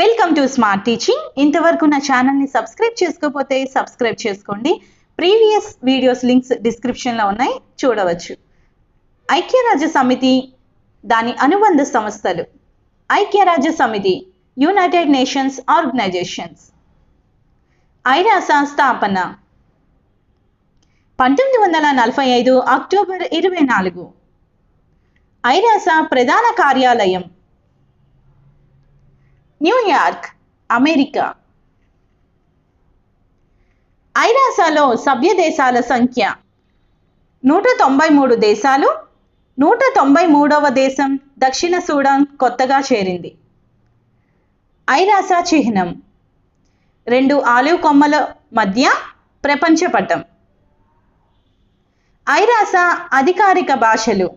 Welcome to smart teaching ఇంతవరకు నా ఛానల్ని సబ్స్క్రైబ్ చేసుకోకపోతే సబ్స్క్రైబ్ చేసుకోండి. ప్రీవియస్ వీడియోస్ లింక్స్ డిస్క్రిప్షన్లో ఉన్నాయి. చూడవచ్చు. ఐక్యరాజ్య సమితి దాని అనుబంధ సంస్థలు. ఐక్యరాజ్య సమితి యునైటెడ్ నేషన్స్ ఆర్గనైజేషన్స్ ఐరాస స్థాపన. పంతొమ్మిది వందల నలభై ఐదు అక్టోబర్ ఇరవై నాలుగు. ఐరాస ప్రధాన కార్యాలయం. New York America. ఐరాసాలో సభ్య దేశాల సంఖ్య. నూట తొంభై మూడు దేశాలు నూట తొంభై మూడవ దేశం దక్షిణ సూడాన్ కొత్తగా చేరింది. ఐరాసా చిహ్నం. రెండు ఆలివ్ కొమ్మల మధ్య ప్రపంచ పటం. ఐరాస అధికారిక భాషలు.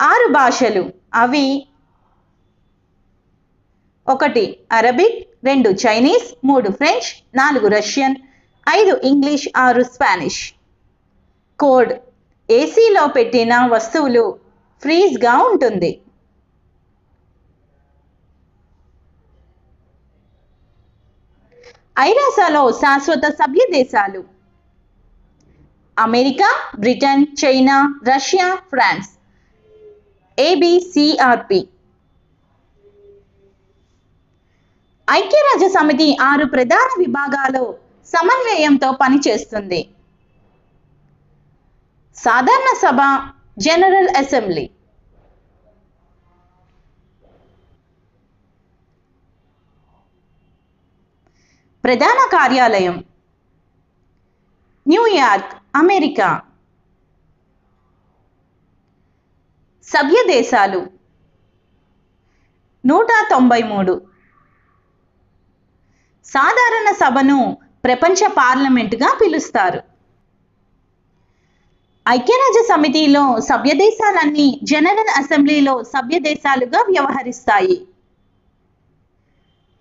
ఆరు భాషలు. అవి ఒకటి అరబిక్ రెండు చైనీస్ మూడు ఫ్రెంచ్ నాలుగు రష్యన్ ఐదు ఇంగ్లీష్ ఆరు స్పానిష్. కోడ్. ఏసీలో పెట్టిన వస్తువులు ఫ్రీజ్గా ఉంటుంది. ఐరాసాలో శాశ్వత సభ్య దేశాలు. America Britain China Russia France. ABCRP. ఐక్యరాజ్య సమితి ఆరు ప్రధాన విభాగాలు సమన్వయంతో పనిచేస్తుంది. సాధారణ సభ జనరల్ అసెంబ్లీ. ప్రధాన కార్యాలయం. New York America. సభ్య దేశాలు నూట తొంభై మూడు. సాధారణ సభను ప్రపంచ పార్లమెంటుగా పిలుస్తారు. ఐక్యరాజ్య సమితిలో సభ్య దేశాలన్నీ జనరల్ అసెంబ్లీలో సభ్య దేశాలుగా వ్యవహరిస్తాయి.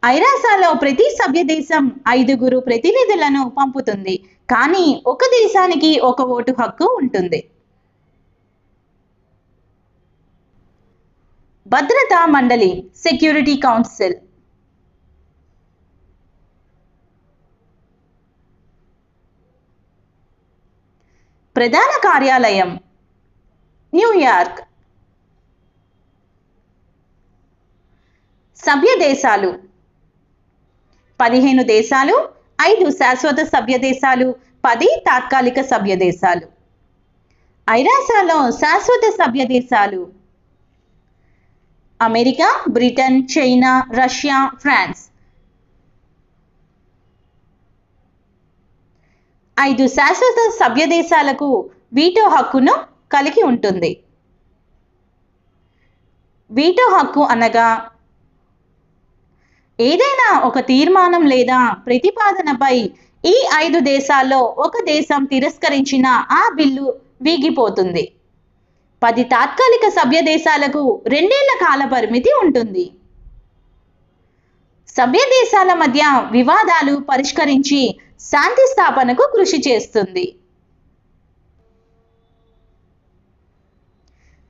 ఐరాసాలో ప్రతి సభ్య దేశం ఐదుగురు ప్రతినిధులను పంపుతుంది. కానీ ఒక దేశానికి ఒక ఓటు హక్కు ఉంటుంది. భద్రతా మండలి సెక్యూరిటీ కౌన్సిల్ ప్రధాన కార్యాలయం న్యూయార్క్ సభ్య దేశాలు పదిహేను దేశాలు ఐదు శాశ్వత సభ్య దేశాలు పది తాత్కాలిక సభ్య దేశాలు. ఐరాసాలో శాశ్వత సభ్య దేశాలు America Britain China Russia France. ఐదు శాశ్వత సభ్య దేశాలకు వీటో హక్కును కలిగి ఉంటుంది. వీటో హక్కు అనగా ఏదైనా ఒక తీర్మానం లేదా ప్రతిపాదనపై ఈ ఐదు దేశాల్లో ఒక దేశం తిరస్కరించిన ఆ బిల్లు వీగిపోతుంది. పది తాత్కాలిక సభ్య దేశాలకు రెండేళ్ళ కాల పరిమితి ఉంటుంది. సభ్య దేశాల మధ్య వివాదాలు పరిష్కరించి శాంతి స్థాపనకు కృషి చేస్తుంది.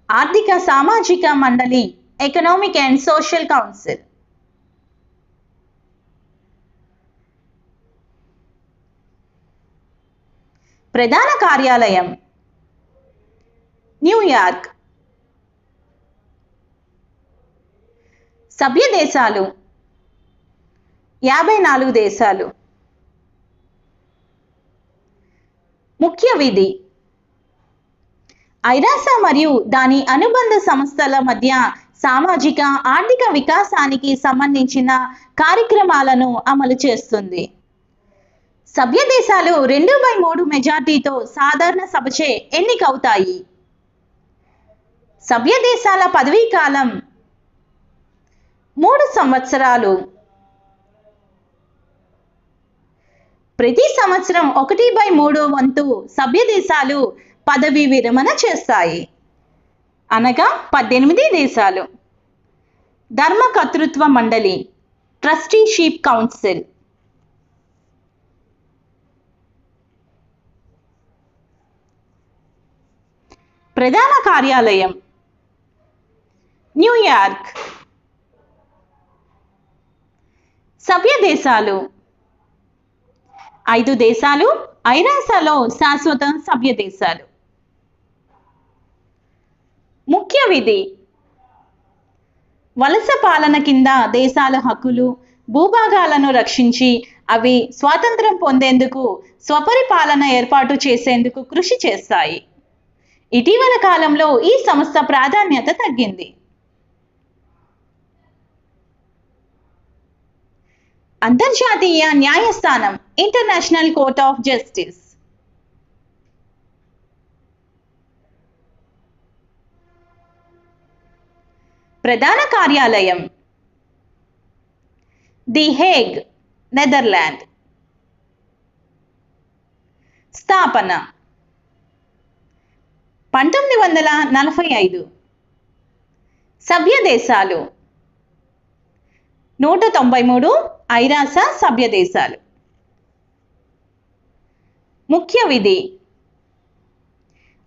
ఆర్థిక సామాజిక మండలి ఎకనామిక్ అండ్ సోషల్ కౌన్సిల్ ప్రధాన కార్యాలయం న్యూయార్క్ సభ్య దేశాలు యాభై నాలుగు దేశాలు. ముఖ్య విధి. ఐరాస మరియు దాని అనుబంధ సంస్థల మధ్య సామాజిక ఆర్థిక వికాసానికి సంబంధించిన కార్యక్రమాలను అమలు చేస్తుంది. సభ్య దేశాలు రెండు బై మూడు మెజార్టీతో సాధారణ సభచే ఎన్నికవుతాయి. సభ్య దేశాల పదవీ కాలం మూడు సంవత్సరాలు. ప్రతి సంవత్సరం ఒకటి బై మూడో వంతు సభ్య దేశాలు పదవి విరమణ చేస్తాయి. అనగా పద్దెనిమిది దేశాలు. ధర్మకర్తృత్వ మండలి ట్రస్టీషిప్ కౌన్సిల్. ప్రధాన కార్యాలయం న్యూయార్క్ సభ్య దేశాలు ఐదు దేశాలు ఐరాసలో శాశ్వత సభ్య దేశాలు. ముఖ్య విధి. వలస పాలన కింద దేశాల హక్కులు భూభాగాలను రక్షించి అవి స్వాతంత్రం పొందేందుకు స్వపరిపాలన ఏర్పాటు చేసేందుకు కృషి చేస్తాయి. ఇటీవల కాలంలో ఈ సంస్థ ప్రాధాన్యత తగ్గింది. అంతర్జాతీయ న్యాయస్థానం ఇంటర్నేషనల్ కోర్ట్ ఆఫ్ జస్టిస్ ప్రధాన కార్యాలయం ది హేగ్ నెదర్లాండ్ స్థాపన పంతొమ్మిది వందల నలభై ఐదు. సభ్య దేశాలు నూట తొంభై మూడు ఐరాస సభ్య దేశాలు ముఖ్య విధి.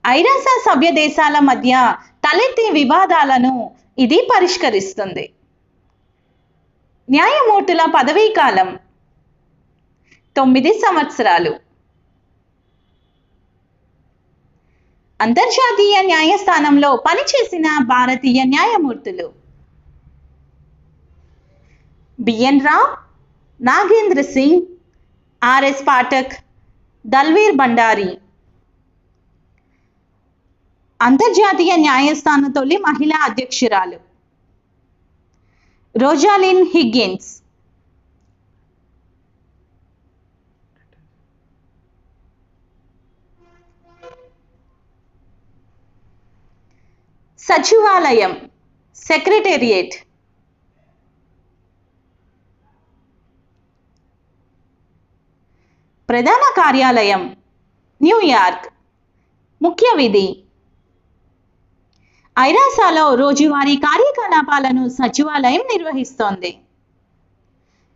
ఐరాస సభ్య దేశాల మధ్య తలెత్తి వివాదాలను ఇది పరిష్కరిస్తుంది. న్యాయమూర్తుల పదవీ కాలం తొమ్మిది సంవత్సరాలు. అంతర్జాతీయ న్యాయస్థానంలో పనిచేసిన భారతీయ న్యాయమూర్తులు. B N Rau Nagendra Singh R S Pathak Dalveer Bhandari. అంతర్జాతీయ న్యాయస్థాన తొలి మహిళా అధ్యక్షురాలు. Rosalyn Higgins. సచివాలయం సెక్రటేరియట్. ప్రధాన కార్యాలయం న్యూయార్క్ ముఖ్య విధి. ఐరాసాలో రోజువారీ కార్యకలాపాలను సచివాలయం నిర్వహిస్తోంది.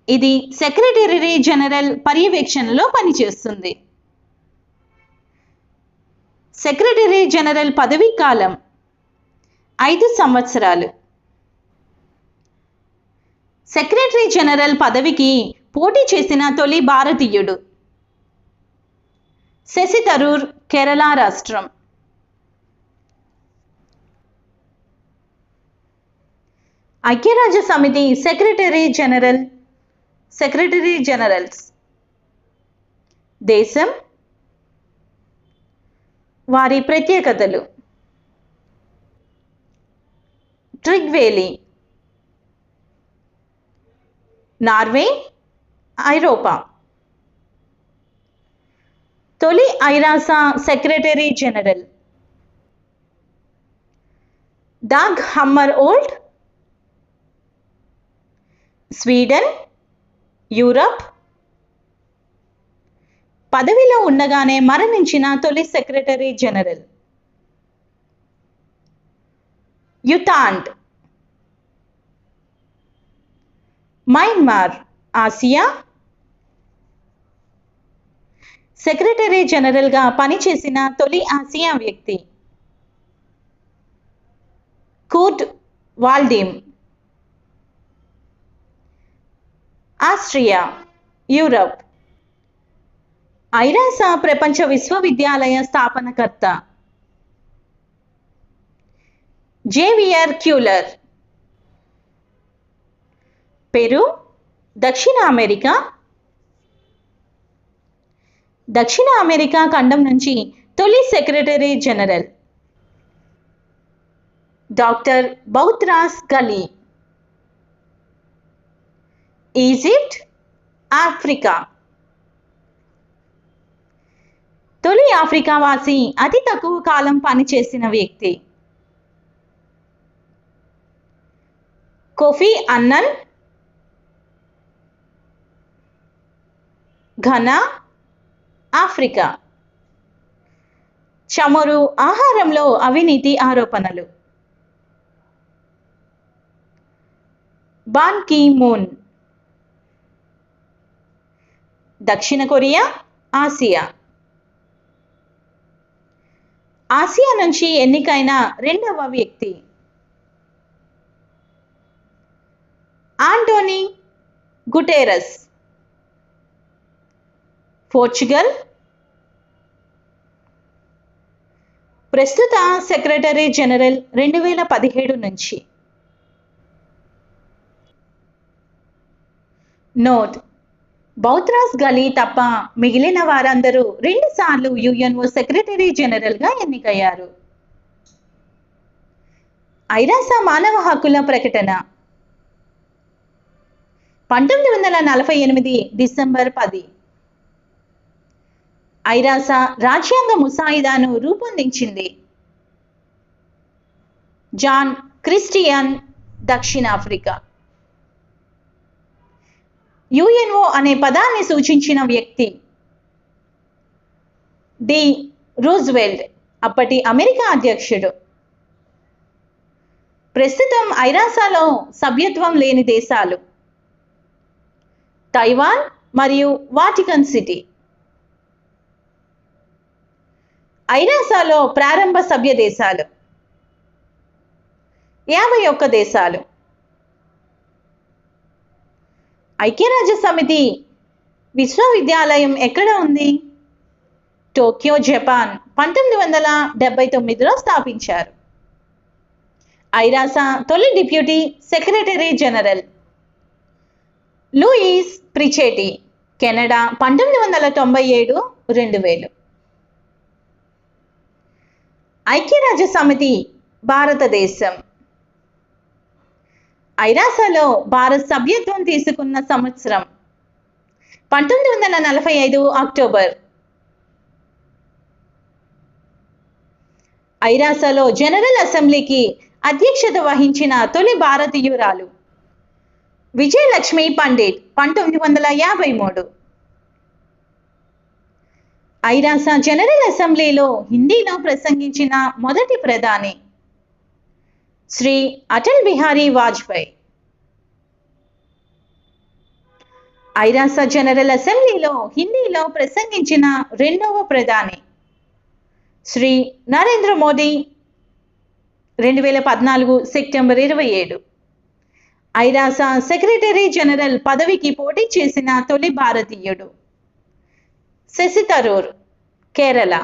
ఇది సెక్రటరీ జనరల్ పర్యవేక్షణలో పనిచేస్తుంది. సెక్రటరీ జనరల్ పదవీ కాలం ఐదు సంవత్సరాలు. సెక్రటరీ జనరల్ పదవికి పోటీ చేసిన తొలి భారతీయుడు. శశి తరూర్ కేరళ రాష్ట్రం. ఐక్యరాజ్య సమితి సెక్రటరీ జనరల్ సెక్రటరీ జనరల్స్. దేశం వారి ప్రత్యేకతలు. ట్రిగ్వేలీ. నార్వే ఐరోపా. తొలి ఐరాస సెక్రటరీ జనరల్. డాగ్ హమ్మర్ ఓల్డ్. Sweden Europe. పదవిలో ఉండగానే మరణించిన తొలి secretary general. U Thant Myanmar Asia. Secretary జనరల్గా పనిచేసిన తొలి ఆసియా వ్యక్తి. Kurt Waldheim. Austria Europe. ఐరాస ప్రపంచ విశ్వవిద్యాలయ స్థాపనకర్త. Javier Cuellar. పెరు దక్షిణ అమెరికా దక్షిణ అమెరికా ఖండం నుంచి తొలి secretary general. Doctor Boutros Ghali. Egypt Africa. తొలి ఆఫ్రికా వాసి అతి తక్కువ కాలం పనిచేసిన వ్యక్తి. Kofi Annan. Ghana Africa. చమురు ఆహారంలో అవినీతి ఆరోపణలు. బాన్ కీ మూన్ దక్షిణ కొరియా ఆసియా. ఆసియా నుంచి ఎన్నికైన రెండవ వ్యక్తి. Antonio Guterres. పోర్చుగల్. ప్రస్తుత సెక్రటరీ జనరల్ రెండు వేల పదిహేడు నుంచి. నోట్. బౌత్రాస్ గలీ తప్ప మిగిలిన వారందరూ రెండుసార్లు యుఎన్ఓ సెక్రటరీ జనరల్గా ఎన్నికయ్యారు. ఐరాస మానవ హక్కుల ప్రకటన. పంతొమ్మిది వందల నలభై ఎనిమిది డిసెంబర్ పది. ఐరాస రాజ్యాంగ ముసాయిదాను రూపొందించింది. జాన్ క్రిస్టియన్ దక్షిణాఫ్రికా. యుఎన్ఓ అనే పదాన్ని సూచించిన వ్యక్తి డి రూజ్వెల్ట్ అప్పటి అమెరికా అధ్యక్షుడు. ప్రస్తుతం ఐరాసాలో సభ్యత్వం లేని దేశాలు తైవాన్ మరియు వాటికన్ సిటీ. ఐరాసాలో ప్రారంభ సభ్య దేశాలు. యాభై ఒక్క దేశాలు. ఐక్యరాజ్య సమితి విశ్వవిద్యాలయం ఎక్కడ ఉంది? టోక్యో జపాన్ పంతొమ్మిది వందల డెబ్బై తొమ్మిదిలో స్థాపించారు. ఐరాసా తొలి deputy secretary general. Louise Frechette Canada పంతొమ్మిది వందల తొంభై ఏడు రెండు వేలు. ఐక్యరాజ్య సమితి భారతదేశం. ఐరాసలో భారత్ సభ్యత్వం తీసుకున్న సంవత్సరం పంతొమ్మిది వందల నలభై ఐదు అక్టోబర్. ఐరాసలో జనరల్ అసెంబ్లీకి అధ్యక్షత వహించిన తొలి భారతీయురాలు విజయలక్ష్మి పండిట్ పంతొమ్మిది వందల యాభై మూడు. ఐరాస జనరల్ అసెంబ్లీలో హిందీలో ప్రసంగించిన మొదటి ప్రధాని శ్రీ అటల్ బిహారీ వాజ్పేయి. ఐరాస జనరల్ అసెంబ్లీలో హిందీలో ప్రసంగించిన రెండవ ప్రధాని శ్రీ నరేంద్ర మోదీ రెండు వేల పద్నాలుగు సెప్టెంబర్ ఇరవై ఏడు. ఐరాస సెక్రటరీ జనరల్ పదవికి పోటీ చేసిన తొలి భారతీయుడు. శశి తరూర్ కేరళ.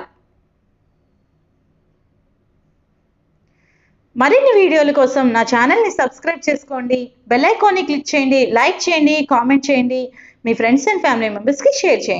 మరిన్ని వీడియోల కోసం నా ఛానల్ని సబ్స్క్రైబ్ చేసుకోండి. బెల్ ఐకాన్ని క్లిక్ చేయండి లైక్ చేయండి కామెంట్ చేయండి. మీ ఫ్రెండ్స్ అండ్ ఫ్యామిలీ మెంబర్స్కి షేర్ చేయండి.